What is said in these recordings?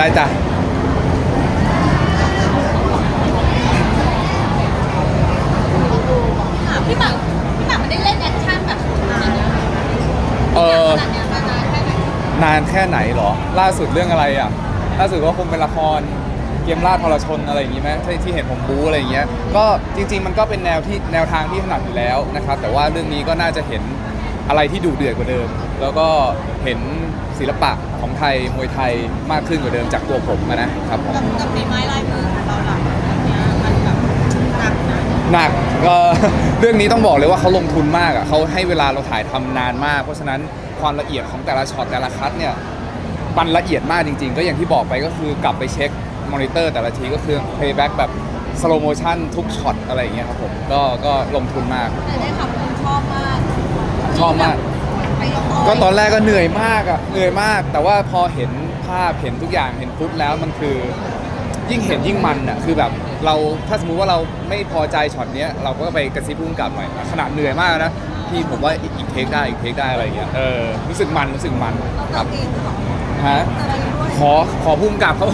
ได้จ้ะค่ะพี่หมากพี่หมากไม่ได้เล่นแอคชั่นแบบขนาดนี้เออ ขนาดเนี้ยมานานแค่ไหนนานแค่ไหนเหรอ ล่าสุดเรื่องอะไรอะ ล่าสุดก็คงเป็นละครเกมล่าทรชนอะไรอย่างงี้ไหมที่ที่เห็นผมบู๊อะไรอย่างเงี้ย ก็จริง ๆ มันก็เป็นแนวที่แนวทางที่ถนัดอยู่แล้วนะครับ แต่ว่าเรื่องนี้ก็น่าจะเห็นอะไรที่ดุเดือดกว่าเดิม แล้วก็เห็นศิลปะของไทยมวยไทยมากขึ้นกว่าเดิมจากตัวผมอะนะครับผม กับกับฝีไม้ลายมือของเราหลังแบบเนี้ยมันแบบหนักนะหนักเอ่อ เรื่องนี้ต้องบอกเลยว่าเขาลงทุนมากอะเขาให้เวลาเราถ่ายทำนานมาก เพราะฉะนั้นความละเอียดของแต่ละช็อตแต่ละคัดเนี่ยมันละเอียดมากจริง ๆ ก็อย่างที่บอกไปก็คือกลับไปเช็คมอนิเตอร์แต่ละทีก็คือ playback แบบ slow motion ทุกช็อตอะไรอย่างเงี้ยครับผมก็ก็ลงทุนมาก แต่ได้ขับคุณชอบมากชอบมากไปกับพ่ ก็ตอนแรกก็เหนื่อยมากอะเหนื่อยมาก แต่ว่าพอเห็นภาพเห็นทุกอย่างเห็นฟุตแล้วมันคือ ยิ่งเห็นยิ่งมันอะคือแบบเราถ้าสมมุติว่าเราไม่พอใจช็อตเนี้ยเราก็ไปกระซิบพุ่งกลับหน่อยขนาดเหนื่อยมากนะพี่ผมว่าอีกอีกเทคได้อีกเทคได้อะไรอย่างเงี้ยเออรู้สึกมันรู้สึกมันคเรารับเองเหรอฮะเราเองด้วยขอขอพุ่งกลับเขา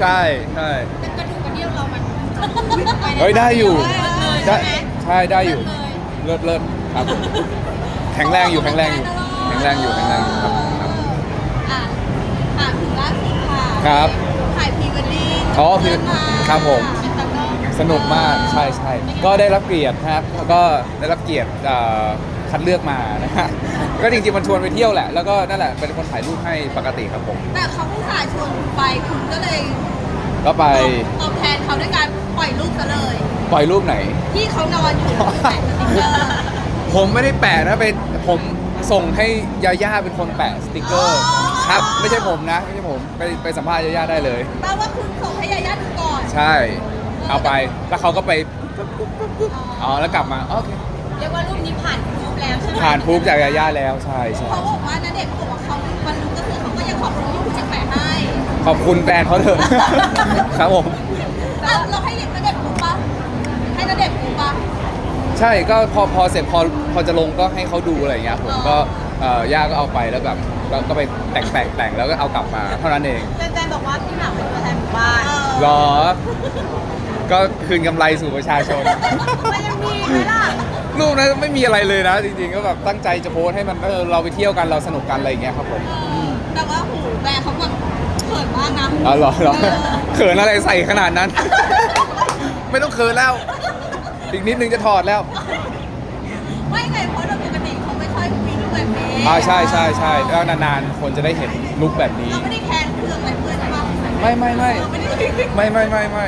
ใช่ใช่แต่กระดูกกระเดี่ยวเรามันเฮ้ยได้อยู่ได้ได้ใช่ไหมใช่ได้อยู่เลิศเลยเลิศเลิศครับผม แข็งแรงอยู่แข็งแรงอยู่แข็งแรงอยู่แข็งแรงอยู่ครับครับ อะอะถึงล่าสุดค่ะครับ ถ่ายพรีเวดดิ้งอ๋อ pre- ครับผม เป็นตากล้องสนุกมากใช่ใช่ก็ได้รับเกียรติครับแล้วก็ได้รับเกียรติเอ่อคัดเลือกมานะฮะก็จริงๆมันชวนไปเที่ยวแหละ แล้วก็นั่นแหละเป็นคนถ่ายรูปให้ปกติครับผมแต่เขาผู้สายชวนคุณไปคุณก็เลยก็ไปตอบแทนเขาด้วยการปล่อยรูปซะเลย ปล่อยรูปไหน ที่เขานอนอยู่แปะสติ๊กเกอร์ ผมไม่ได้แปะนะไปผมส่งให้ยาย่าเป็นคนแปะสติกเกอร์อ๋อครับ ไม่ใช่ผมนะไม่ใช่ผมไปไปสัมภาษณ์ยาย่าได้เลย แปลว่าคุณส่งให้ยาย่าดูก่อนใช่ เอาไปแล้วเขาก็ไปอ๋อแล้วกลับมาโอเคเรียกว่ารูปนี้ผ่านรูปแล้วใช่ไหมผ่านพูฟจากยาย่าแล้วใช่ใช่เขาบอกว่าณเดชน์เขาบอกว่าเขาวันรู้ก็คือเขาก็ยังขอบคุณที่คุณจะแปะให้ขอบคุณแฟนเขาเถอะ ครับผมแล้วเราให้ณเดชน์ปูปะให้ณเดชน์ปูปะ ใช่ก็พอพอเสร็จพอพอจะลงก็ให้เขาดูอะไรอย่างเงี้ยผมก็เอ่อย่าก็เอาไปแล้วแบบเราก็ไปแต่งแต่งแต่งแล้วก็เอากลับมาเท่านั้นเองแฟนๆบอกว่าพี่หมากเป็นตัวแทนหมู่บ้านหรอ ก็คืนกำไรสู่ประชาชน มันยังมีไหมล่ะรูปนั้นไม่มีอะไรเลยนะจริงๆก็แบบตั้งใจจะโพสต์ให้มันเออเราไปเที่ยวกันเราสนุกกันอะไรอย่างเงี้ยครับผม แต่ว่าหูแบร์เขาแบบเขินมากนะ อ๋อเหรอเหรอเออเขินอะไรใส่ขนาดนั้น ไม่ต้องเขินแล้ว อีกนิดนึงจะถอดแล้ว ไม่ไงเพราะโดยปกติเขาไม่ค่อยมีรูปแบบนี้อ่าใช่ใช่ใช่แล้วนานๆ คนจะได้เห็นลุคแบบนี้ เราไม่ได้แคนเครื่องอะไรเพื่อนใช่ปะไม่ไม่ไม่เราไม่ได้ไม่ไม่ไม่ไม่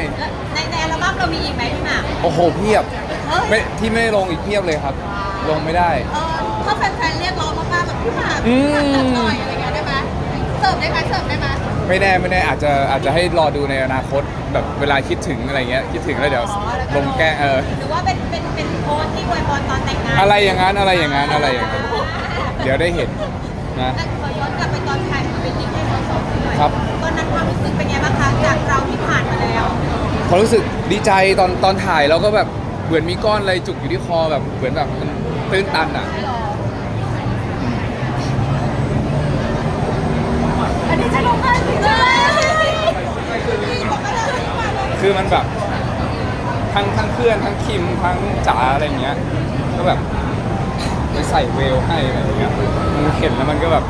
ในในอัลบั้มเรามีอีกไหมพี่หมากโอ้โหเพียบเฮ้ยไม่ที่ไม่ได้ลงอีกเพียบเลยครับ ลงไม่ได้ เออถ้าแฟนๆเรียกร้องมากๆแบบพี่หมากอืพี่มหมากจัดหน่อยอะไรเงี้ยได้ไหมเสิร์ฟได้ไหมเสิร์ฟได้ไหม ไม่แน่ไม่แน่อาจจะอาจจะให้รอดูในอนาคตแบบเวลาคิดถึงอะไรเงี้ยคิดถึงแล้วเดี๋ยวลงแก้เออหรือว่าเป็นเป็นเป็นโพสที่อวยพรตอนแต่งงานอะไรอย่างนั้นอะไรอย่างนั้นอะไรอย่างนั้นเดี๋ยวได้เห็นนะแต่ขอย้อนกลับไปตอนถ่ายพรีเวดดิ้งให้เขาสองหน่อยครับ ตอนนั้นความรู้สึกเป็นไงบ้างคะจากเราที่ผ่านมาแล้วความรู้สึกดีใจตอนตอนถ่ายแล้วก็แบบเหมือนมีก้อนอะไรจุกอยู่ที่คอแบบเหมือนแบบมันตื้นตันอะ อันนี้จะลงไห้จริงเลย คือมันแบบทั้งทั้งเพื่อนทั้งคิมทั้งจ๋าอะไรเงี้ย ก็แบบไปใส่เวลให้อะไรเงี้ยมันเห็นแล้วมันก็แบบ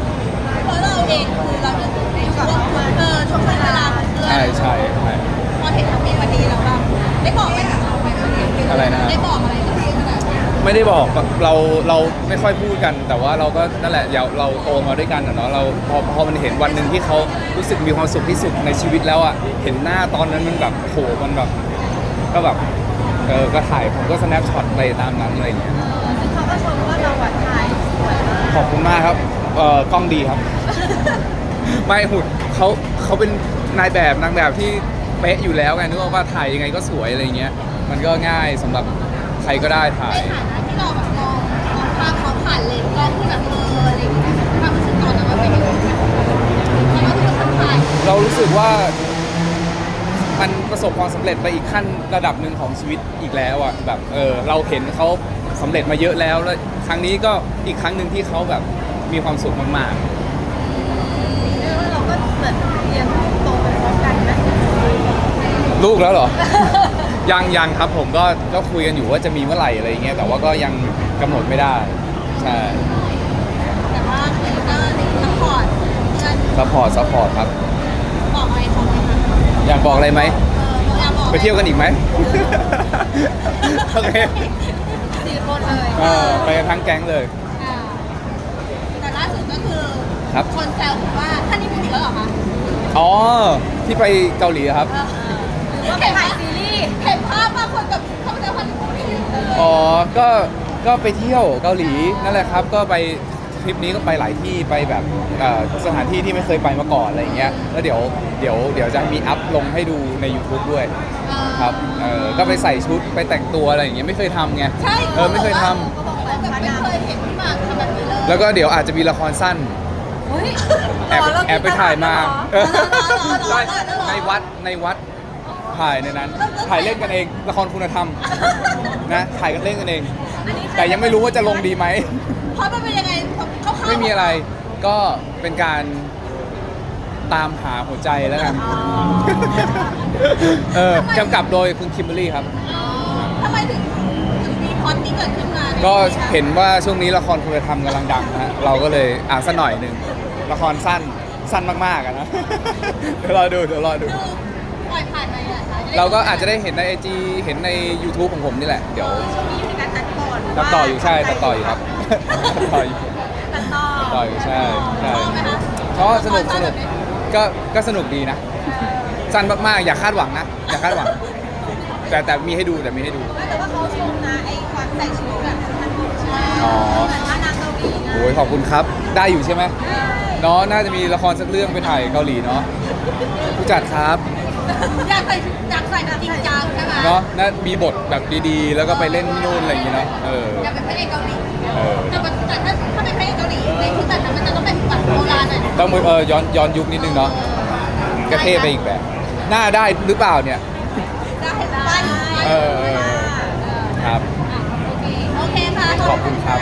เพราะเราเองคือเราอยู่ในช่วงเออช่วงเวลาของเพื่อนใช่ใช่ใช่พอเห็นเขามีวันนี้แล้วแบบได้บอกอะไรกับเขาไหมอะไรนะ ได้บอกอะไรกับพี่ขนาดนี้ ไม่ได้บอกเราเราไม่ค่อยพูดกัน แต่ว่าเราก็นั่นแหละเดี๋ยวเราโตมาด้วยกันอะเนาะเราพอพอมันเห็นวันหนึ่งที่เขารู้สึกมีความสุขที่สุดในชีวิตแล้วอะเห็นหน้าตอนนั้นมันแบบโหมันแบบ ก็แบบเออก็ถ่ายผมก็ snap shot ไปตามนั้นอะไรอย่างเงี้ยซึ่งเขาก็ชมว่าเราอะถ่ายสวยมากขอบคุณมากครับเอ่อกล้องดีครับ ไม่หุ่นเขาเขาเป็นนายแบบนางแบบที่เป๊ะอยู่แล้วไงนึกว่าถ่ายยังไงก็สวยอะไรเงี้ย มันก็ง่ายสำหรับ ใครก็ได้ถ่าในยฐานะที่เราแบบมองมองภาพเขาผ่านเลนส์กล้องที่แบบเอออะไรอย่างเงี้ยความรู้สึกตอนนั้นมันเป็นยังไงตอนนั้นที่เราถ่ายเรารู้สึกว่ามันประสบความสำเร็จไปอีกขั้นระดับหนึ่งของชีวิตอีกแล้วอะแบบเออเราเห็นเขาสำเร็จมาเยอะแล้วแล้วครั้งนี้ก็อีกครั้งหนึ่งที่เขาแบบมีความสุขมากเรียกว่าเราก็เหมือนเรียนโตไปลูกแล้วเหรอ ยังยังครับผมก็ก็คุยกันอยู่ว่าจะมีเมื่อไหร่อะไรอย่างเงี้ยแต่ว่าก็ยังกำหนดไม่ได้ใช่แต่ว่าคือก็ซัพพอร์ตเพื่อนซัพพอร์ตซัพพอร์ตครับ บอกอะไรเขาไหมคะอยากบอกอะไรไหม เอออยากบอกไปเที่ยวกันอีกไหม โอเคสี่คนเลยเออไปกันทั้งแก๊งเลย อ่าแต่ล่าสุดก็คือครับ คนแซวผมว่าท่านนี่พูดอีกแล้วเหรอคะอ๋อที่ไปเกาหลีอะครับ เออหรือว่าไปถ่ายซีรีส์เห็น ภาพมากคนแบบเขาจะพันพูดอีกเลยอ๋อ ก็ ก็ไปเที่ยวเกาหลีนั่นแหละครับ ก็ไปทริปนี้ก็ไปหลายที่ไปแบบเอ่อสถานที่ที่ไม่เคยไปมาก่อนอะไรอย่างเงี้ย แล้วเดี๋ยว เดี๋ยว เดี๋ยวจะมีอัพลงให้ดูใน YouTube ด้วยเออครับ เออก็ไปใส่ชุดไปแต่งตัวอะไรอย่างเงี้ยไม่เคยทำไง ใช่เออไม่เคยทำเขาบอกว่าแบบไม่เคยเห็นพี่หมากทำแบบนี้เลยแล้วก็เดี๋ยวอาจจะมีละครสั้น เฮ้ย แอบแอบไปถ่ายมาเออใช่เหรอเหรอเหรอในวัดในวัด ถ่ายในนั้น ถ่ายเล่นกันเองละครคุณธรรมนะถ่ายกันเล่นกันเอง แต่ยังไม่รู้ว่าจะลงดีไหมเพราะมันเป็นยังไงเขาเข้าไม่มีอะไรก็เป็นการตามหาหัวใจแล้วกันเออกำกับโดยคุณคิมเบอรรี่ครับ ทำไมถึงถึงมีพล็อดนี้เกิดขึ้นมาก็เห็นว่าช่วงนี้ละครคุณธรรมกำลังดังนะฮะเราก็เลยอ่านสักหน่อยหนึ่งละครสั้นสั้นมากๆอะนะ เดี๋ยวรอดูเดี๋ยวรอดู คือ เราก็อาจจะได้เห็นในไอจีเห็นใน YouTube ของผมนี่แหละ เดี๋ยวช่วงนี้อยู่ในการตัดต่อหรืตัดต่ออยู่ใช่ตัดต่ออยู่ครับตัดต่ออยู่ ตัดต่อตัดต่ออยู่ใช่ใช่ ชอบไหมคะก็สนุกสนุกละครสั้แบบก็ก็สนุกดีนะ สั้นมากๆ อย่าคาดหวังนะ อย่าคาดหวัง แต่แต่มีให้ดูแต่มีให้ดู แต่ว่าเขาชมนะไอ้ความใส่ชุดแบบท่านผู้ชายอ๋อ เหมือนท่านางเกาหลีนะโอ้ยขอบคุณครับ ได้อยู่ใช่ไหมเนาะน่าจะมีละครสักเรื่องไปถ่ายเกาหลีเนาะผู้จัดครับ อยากใส่อยากใส่แบบจริงจังใช่ไหมเนาะน่ามีบทแบบดีๆ แล้วก็ไปเล่นนู่นอะไรอย่างเงี้ยเนาะออ อยากเป็นพระเอกเกาหลีแต่ถ้าถ้าเป็นพระเอกเกาหลีในชุดแต่งมันจะต้องเป็นแบบโบราณหน่อยต้องเออย้อนย้อนยุคนิดนึงเนาะกระเทไปอีกแบบ หน้าได้หรือเปล่าเนี่ย ได้ได้เออ ครับ โอเคโอเคค่ะขอบคุณครับ